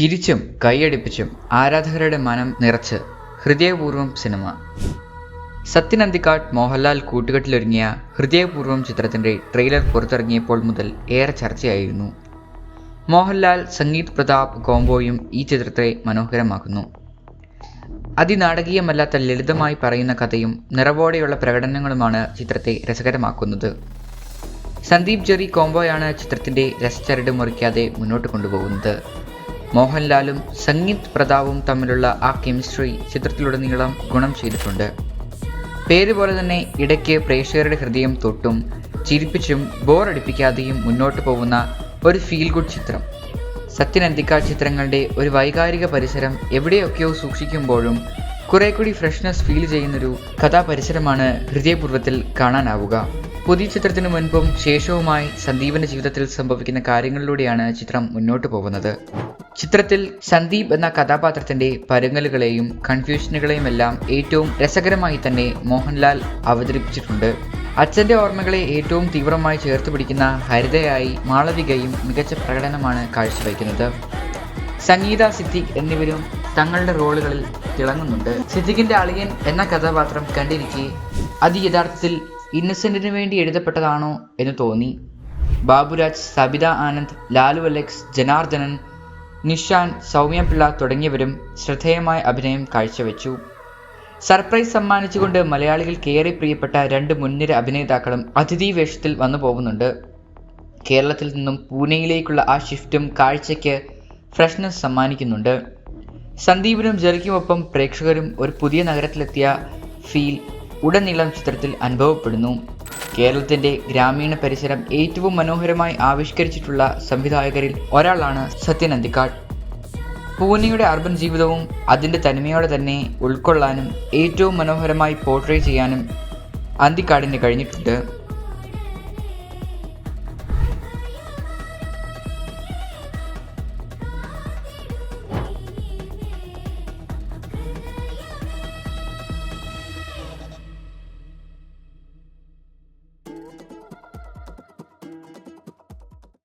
ചിരിച്ചും കൈയടിപ്പിച്ചും ആരാധകരുടെ മനം നിറച്ച് ഹൃദയപൂർവം സിനിമ. സത്യൻ അന്തിക്കാട് മോഹൻലാൽ കൂട്ടുകെട്ടിലൊരുങ്ങിയ ഹൃദയപൂർവം ചിത്രത്തിന്റെ ട്രെയിലർ പുറത്തിറങ്ങിയപ്പോൾ മുതൽ ഏറെ ചർച്ചയായിരുന്നു. മോഹൻലാൽ സംഗീത് പ്രതാപ് കോംബോയും ഈ ചിത്രത്തെ മനോഹരമാക്കുന്നു. അതിനാടകീയമല്ലാത്ത ലളിതമായി പറയുന്ന കഥയും നിറവോടെയുള്ള പ്രകടനങ്ങളുമാണ് ചിത്രത്തെ രസകരമാക്കുന്നത്. സന്ദീപ് ജെറി കോംബോയാണ് ചിത്രത്തിന്റെ രസചരട് മുറിക്കാതെ മുന്നോട്ട് കൊണ്ടുപോകുന്നത്. മോഹൻലാലും സംഗീത് പ്രതാപും തമ്മിലുള്ള ആ കെമിസ്ട്രി ചിത്രത്തിലുടനീളം ഗുണം ചെയ്തിട്ടുണ്ട്. പേര് പോലെ തന്നെ ഇടയ്ക്ക് പ്രേക്ഷകരുടെ ഹൃദയം തൊട്ടും ചിരിപ്പിച്ചും ബോറടിപ്പിക്കാതെയും മുന്നോട്ട് പോകുന്ന ഒരു ഫീൽ ഗുഡ് ചിത്രം. സത്യൻ അന്തിക്കാട് ചിത്രങ്ങളുടെ ഒരു വൈകാരിക പരിസരം എവിടെയൊക്കെയോ സൂക്ഷിക്കുമ്പോഴും കുറെ കൂടി ഫ്രഷ്നെസ് ഫീൽ ചെയ്യുന്നൊരു കഥാപരിസരമാണ് ഹൃദയപൂർവത്തിൽ കാണാനാവുക. പുതിയ ചിത്രത്തിന് മുൻപും ശേഷവുമായി സന്ദീപിന്റെ ജീവിതത്തിൽ സംഭവിക്കുന്ന കാര്യങ്ങളിലൂടെയാണ് ചിത്രം മുന്നോട്ട് പോകുന്നത്. ചിത്രത്തിൽ സന്ദീപ് എന്ന കഥാപാത്രത്തിന്റെ പരുങ്ങലുകളെയും കൺഫ്യൂഷനുകളെയും എല്ലാം ഏറ്റവും രസകരമായി തന്നെ മോഹൻലാൽ അവതരിപ്പിച്ചിട്ടുണ്ട്. അച്ഛന്റെ ഓർമ്മകളെ ഏറ്റവും തീവ്രമായി ചേർത്ത് പിടിക്കുന്ന ഹരിതയായി മാളവികയും മികച്ച പ്രകടനമാണ് കാഴ്ചവയ്ക്കുന്നത്. സംഗീത സിദ്ദിഖ് എന്നിവരും തങ്ങളുടെ റോളുകളിൽ തിളങ്ങുന്നുണ്ട്. സിദ്ദിഖിന്റെ അളിയൻ എന്ന കഥാപാത്രം കണ്ടിരിക്കെ അത് യഥാർത്ഥത്തിൽ ഇന്നസെന്റിന് വേണ്ടി എഴുതപ്പെട്ടതാണോ എന്ന് തോന്നി. ബാബുരാജ് സബിത ആനന്ദ് ലാലു അലക്സ് ജനാർദ്ദനൻ നിഷാൻ സൗമ്യപിള്ള തുടങ്ങിയവരും ശ്രദ്ധേയമായ അഭിനയം കാഴ്ചവെച്ചു. സർപ്രൈസ് സമ്മാനിച്ചുകൊണ്ട് മലയാളികൾക്കേറെ പ്രിയപ്പെട്ട രണ്ട് മുൻനിര അഭിനേതാക്കളും അതിഥി വേഷത്തിൽ വന്നു പോകുന്നുണ്ട്. കേരളത്തിൽ നിന്നും പൂനെയിലേക്കുള്ള ആ ഷിഫ്റ്റും കാഴ്ചയ്ക്ക് ഫ്രഷ്നസ് സമ്മാനിക്കുന്നുണ്ട്. സന്ദീപിനും ജെറിക്കുമൊപ്പം പ്രേക്ഷകരും ഒരു പുതിയ നഗരത്തിലെത്തിയ ഫീൽ ഉടനീളം ചിത്രത്തിൽ അനുഭവപ്പെടുന്നു. കേരളത്തിന്റെ ഗ്രാമീണ പരിസരം ഏറ്റവും മനോഹരമായി ആവിഷ്കരിച്ചിട്ടുള്ള സംവിധായകരിൽ ഒരാളാണ് സത്യൻ അന്തിക്കാട്. പൂനെയുടെ അർബൻ ജീവിതവും അതിന്റെ തനിമയോടെ തന്നെ ഉൾക്കൊള്ളാനും ഏറ്റവും മനോഹരമായി പോർട്രേ ചെയ്യാനും അന്തിക്കാടിന് കഴിഞ്ഞിട്ടുണ്ട്.